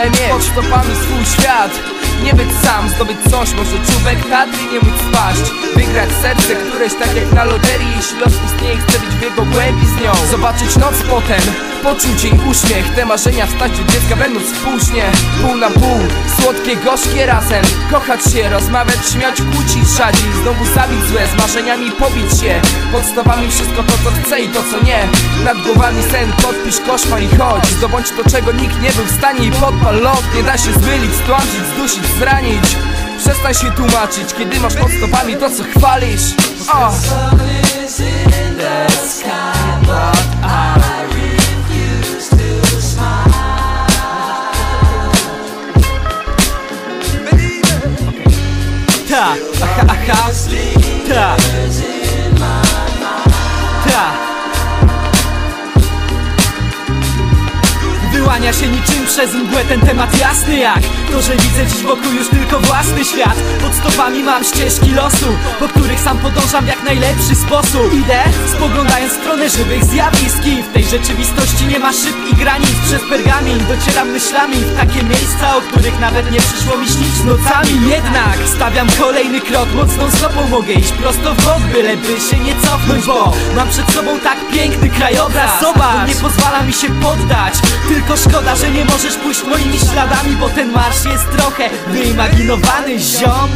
Przemierz pod stopami swój świat nie być sam, zdobyć coś, może czubek Tatry nie móc spaść Wygrać serce, któreś tak jak na loterii. Jeśli los istnieje, chcę być w jego głębi z nią. Zobaczyć noc potem, poczuć jej uśmiech. Te marzenia wstać od dziecka będąc współśnie Pół na pół, słodkie, gorzkie razem. Kochać się, rozmawiać, śmiać, kłócić, szadzić Znowu zabić złe, z marzeniami pobić się. Podstawami wszystko to, co chcę i to, co nie. Nad głowami sen, podpisz koszmar i chodź. Zdobądź to, czego nikt nie był w stanie i podpal lot. Nie da się zmylić, stłamsić, zdusić, zranić. Przestań się tłumaczyć, kiedy masz pod stopami to, co chwalisz. O. Ta, aha, ta Ta Wyłania się niczym przez mgłę ten temat jasny jak To, że widzę dziś wokół już tylko własny świat. Pod stopami mam ścieżki losu Po których sam podążam w jak najlepszy sposób. Idę spoglądając w stronę żywych zjawisk I w tej rzeczywistości nie ma szyb i granic. Przez pergamin docieram myślami w takie miejsca O których nawet nie przyszło mi śnić nocami. Jednak stawiam kolejny krok Mocną stopą mogę iść prosto w bok Byleby się nie cofnąć, bo mam przed sobą tak piękny krajobraz. Zobacz, nie pozwala mi się poddać Tylko szkoda, że nie możesz pójść moimi śladami Bo ten marsz jest trochę wyimaginowany, ziom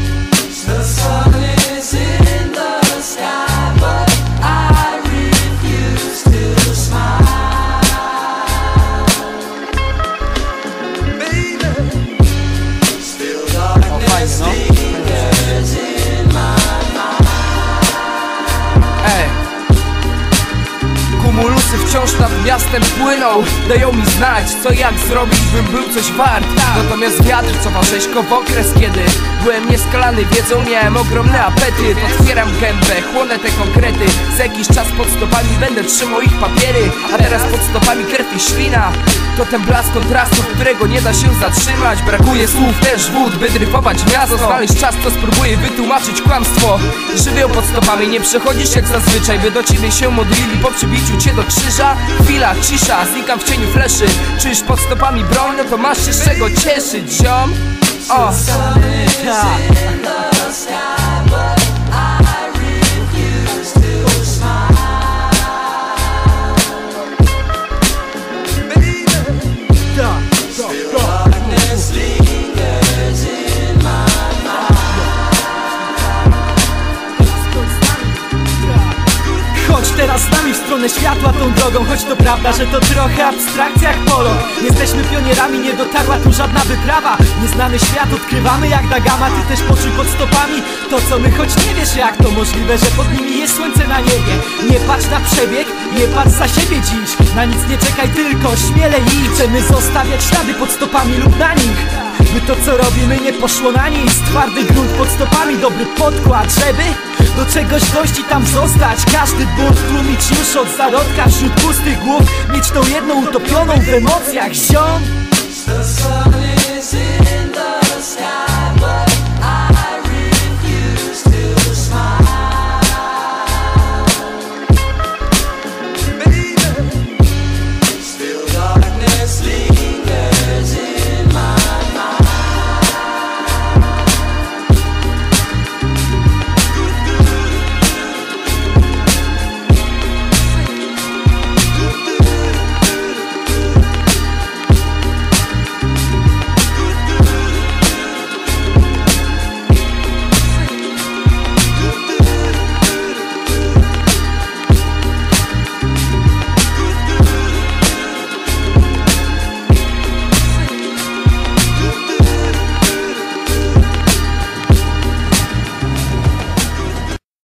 miastem płyną Dają mi znać, co jak zrobić, bym był coś wart. Natomiast wiatr cofa rzeźko w okres, kiedy Byłem nieskalany wiedzą, miałem ogromny apetyt. Otwieram gębę, chłonę te konkrety. Za jakiś czas pod stopami będę trzymał ich papiery. A teraz pod stopami krew i ślina To ten blask kontrastu, którego nie da się zatrzymać. Brakuje słów, też wód, by dryfować miasto. Znaleźć czas, to spróbuję wytłumaczyć kłamstwo. Żywioł pod stopami, nie przechodzisz jak zazwyczaj By do ciebie się modlili po przybiciu cię do krzyża Chwila, cisza, znikam w cieniu fleszy. Czujesz pod stopami broń, no to masz się z czego cieszyć, ziom? O, Ta. Chodź teraz z nami w stronę światła tą drogą. Choć to prawda, że to trochę abstrakcja jak polo. Jesteśmy pionierami, nie dotarła tu żadna wyprawa. Nieznany świat odkrywamy jak Dagama Ty też poczuj pod stopami to co my Choć nie wiesz jak to możliwe, że pod nimi jest słońce na niebie. Nie patrz na przebieg, nie patrz za siebie dziś. Na nic nie czekaj, tylko śmiele idź Chcemy zostawiać ślady pod stopami lub na nich by to co robimy nie poszło na nic. Twardy grunt pod stopami, dobry podkład Żeby do czegoś dojść i tam zostać. Każdy bunt tłumić już od zarodka Wśród pustych głów. Mieć tą jedną utopioną w emocjach. Ziom